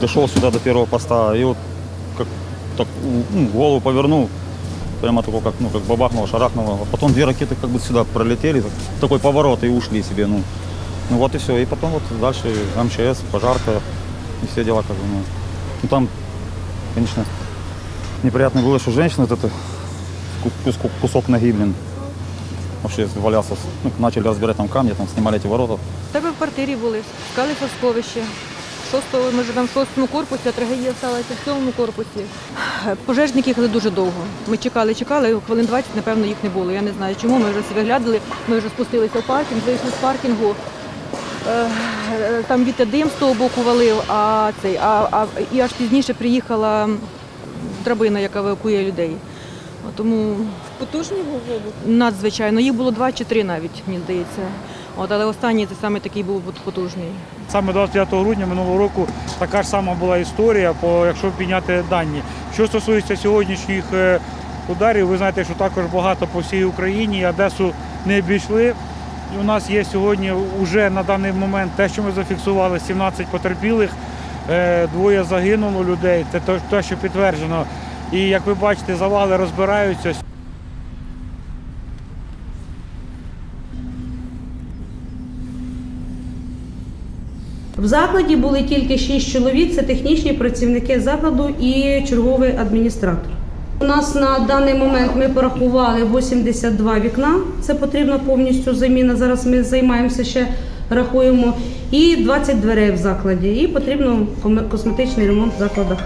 Дошел сюда до первого поста и вот как так ну, голову повернул, прямо такой как, ну, как бабахнуло, шарахнуло. А потом две ракеты как бы сюда пролетели, так- такой поворот и ушли себе. Ну, ну вот и все. И потом вот дальше МЧС, пожарка и все дела как бы. Ну, ну там, конечно, неприятно было, что женщина вот это ку- кусок, кусок ноги, блин, вообще валялся. Ну, начали разбирать там камни, там снимали эти ворота. В тебе в квартирі були, спускали в сховище. Шостого, ми живемо в шостому корпусі, а трагедія сталася в сьомому корпусі. Пожежники їхали дуже довго. Ми чекали, чекали, хвилин 20, напевно, їх не було. Я не знаю чому. Ми вже себе глядали, ми вже спустилися в паркінг, вийшли з паркінгу. Е, е, Там вітер дим з того боку валив, а цей, а, а і аж пізніше приїхала драбина, яка евакує людей. Тому Потужний був вибух. надзвичайно. Їх було два чи три навіть, мені здається. От, але останній це саме такий був потужний. Саме 25 грудня минулого року така ж сама була історія, по, якщо підняти дані. Що стосується сьогоднішніх е, ударів, ви знаєте, що також багато по всій Україні, Одесу не обійшли. І у нас є сьогодні вже на даний момент те, що ми зафіксували, 17 потерпілих, е, двоє загинуло людей, це те- те, що підтверджено. І як ви бачите, завали розбираються. В закладі були тільки 6 чоловік, це технічні працівники закладу і черговий адміністратор. У нас на даний момент ми порахували 82 вікна. Це потрібна повністю заміна. Зараз ми займаємося ще рахуємо. І 20 дверей в закладі. І потрібно косметичний ремонт в закладах.